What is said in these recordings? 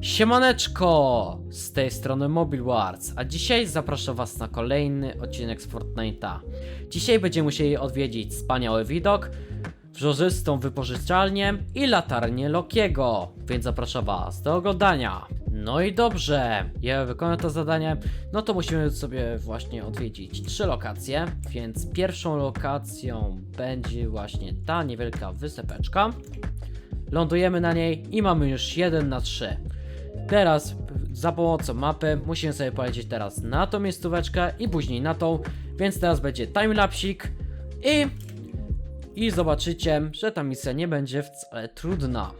Siemaneczko! Z tej strony Mobile Wars, a dzisiaj zapraszam was na kolejny odcinek z Fortnite'a. Dzisiaj będziemy musieli odwiedzić wspaniały widok, wrzożystą wypożyczalnię i latarnię Lokiego, więc zapraszam was do oglądania. No i dobrze, ja wykonam to zadanie, no to musimy sobie właśnie odwiedzić trzy lokacje, więc pierwszą lokacją będzie właśnie ta niewielka wysepeczka. Lądujemy na niej i mamy już 1 na 3. Teraz za pomocą mapy musimy sobie polecieć teraz na tą miejscóweczkę i później na tą, więc teraz będzie timelapsik i i zobaczycie, że ta misja nie będzie wcale trudna.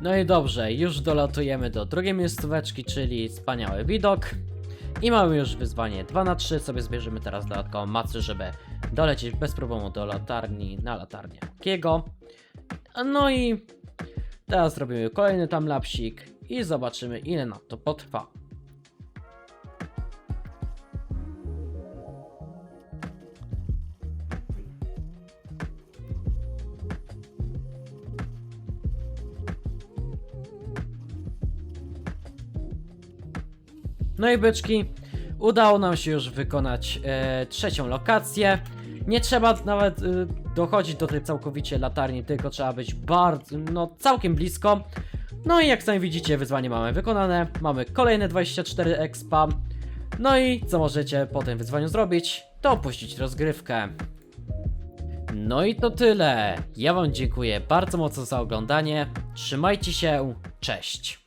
No i dobrze, już dolatujemy do drugiej miejscóweczki, czyli wspaniały widok. I mamy już wyzwanie 2 na 3 sobie zbierzemy teraz dodatkową macę, żeby dolecieć bez problemu do latarni, na latarnię Kiego. No i teraz zrobimy kolejny timelapsik i zobaczymy ile nam to potrwa. No i byczki, udało nam się już wykonać e, trzecią lokację. Nie trzeba nawet e, dochodzić do tej całkowicie latarni, tylko trzeba być bardzo, no całkiem blisko. No i jak sami widzicie, wyzwanie mamy wykonane. Mamy kolejne 24 expa. No i co możecie po tym wyzwaniu zrobić? To opuścić rozgrywkę. No i to tyle. Ja Wam dziękuję bardzo mocno za oglądanie. Trzymajcie się. Cześć.